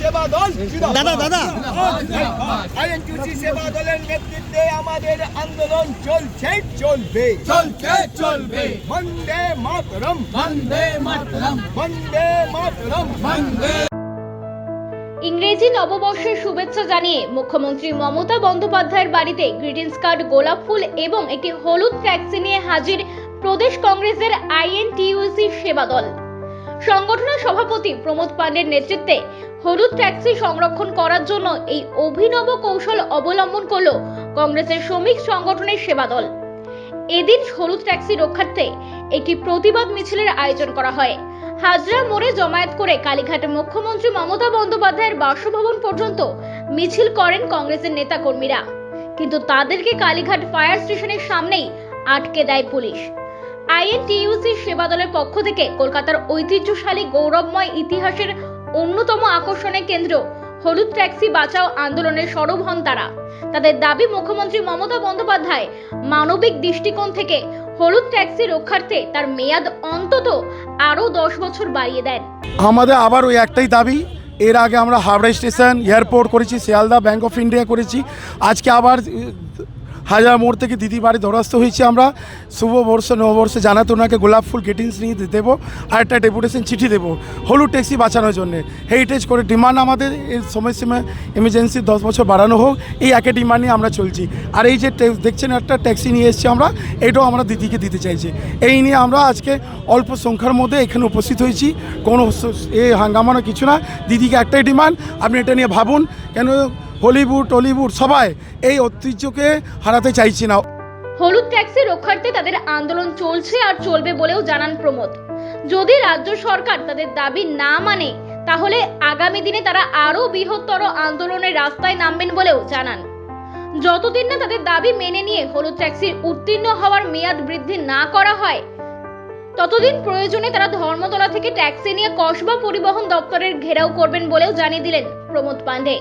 সেবা দল দাদা দাদা। আইএনটিউসি সেবা দলের নেতৃত্বে আমাদের আন্দোলন চলছে চলবে। চলছে চলবে। বন্দে মাতরম। বন্দে মাতরম। বন্দে মাতরম। বন্দে। ইংরেজি নববর্ষের শুভেচ্ছা জানিয়ে মুখ্যমন্ত্রী মমতা বন্দ্যোপাধ্যায়ের বাড়িতে গ্রিটিংস কার্ড গোলাপ ফুল এবং একটি হলুদ ট্যাক্সি নিয়ে হাজির প্রদেশ কংগ্রেসের আইএনটিইউসি সেবা দল। সংগঠনের সভাপতি প্রমোদ পান্ডের নেতৃত্বে হলুদ ট্যাক্সি সংরক্ষণ করার জন্য এই অভিনব কৌশল অবলম্বন করল কংগ্রেসের শ্রমিক সংগঠনের সেবা দল এদিন হলুদ ট্যাক্সি রক্ষার্থে একটি প্রতিবাদ মিছিলের আয়োজন করা হয়। হাজরা মোড়ে জমায়েত করে কালীঘাটে মুখ্যমন্ত্রী মমতা বন্দ্যোপাধ্যায়ের বাসভবন পর্যন্ত মিছিল করেন কংগ্রেসের নেতাকর্মীরা। কিন্তু তাদেরকে কালীঘাট ফায়ার স্টেশনের সামনেই আটকে দেয় পুলিশ। আইএনটিইউসি সেবা দলের পক্ষ থেকে কলকাতার ঐতিহ্যশালী গৌরবময় ইতিহাসের অন্যতম আকর্ষণের কেন্দ্র হলুদ ট্যাক্সি বাঁচাও আন্দোলনের সরব হন তারা। তাদের দাবি, মুখ্যমন্ত্রী মমতা বন্দ্যোপাধ্যায় মানবিক দৃষ্টিকোণ থেকে হলুদ ট্যাক্সি রক্ষার্থে তার মেয়াদ অন্তত আরও দশ বছর বাড়িয়ে দেন। আমাদের আবার ওই একটাই দাবি, এর আগে আমরা হাওড়া স্টেশন এয়ারপোর্ট করেছি, শিয়ালদা ব্যাংক অফ ইন্ডিয়া করেছি, আজকে আবার হাজার মোড় থেকে দিদি বাড়ি দৌরাস্ত হয়েছি আমরা। শুভ বর্ষ, নববর্ষে জানাতে ওনাকে গোলাপ ফুল গেটিংস নিয়ে দেবো, আর একটা ডেপুটেশন চিঠি দেবো, হলুদ ট্যাক্সি বাঁচানোর জন্য। হেরিটেজ করে ডিমান্ড আমাদের এই সময়সীমা এমার্জেন্সি দশ বছর বাড়ানো হোক, এই একই ডিমান্ড নিয়ে আমরা চলছি। আর এই যে দেখছেন একটা ট্যাক্সি নিয়ে এসেছি আমরা, এটাও আমরা দিদিকে দিতে চাইছি। এই নিয়ে আমরা আজকে অল্প সংখ্যার মধ্যে এখানে উপস্থিত হয়েছি। কোনো এ হাঙ্গামানো কিছু না, দিদিকে একটাই ডিমান্ড আপনি এটা নিয়ে ভাবুন, কেন হলিউড, টলিউড, সবাই এই ঐতিহ্যকে হারাতে চাইছি না। হলুদ ট্যাক্সি রক্ষার্থে তাদের আন্দোলন চলছে আর চলবে বলেও জানান প্রমোদ। যদি রাজ্য সরকার তাদের দাবি না মানে তাহলে আগামী দিনে তারা আরও বৃহত্তর আন্দোলনের রাস্তায় নামবেন বলেও জানান। যতদিন না তাদের দাবি মেনে নিয়ে হলুদ ট্যাক্সির উত্তীর্ণ হওয়ার মেয়াদ বৃদ্ধি না করা হয়, ততদিন প্রয়োজনে তারা ধর্মতলা থেকে ট্যাক্সি নিয়ে কসবা পরিবহন দপ্তরের ঘেরাও করবেন বলেও জানিয়ে দিলেন প্রমোদ পাণ্ডে।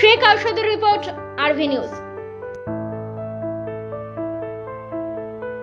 শেখ আরশাদের রিপোর্ট আরভি নিউজ।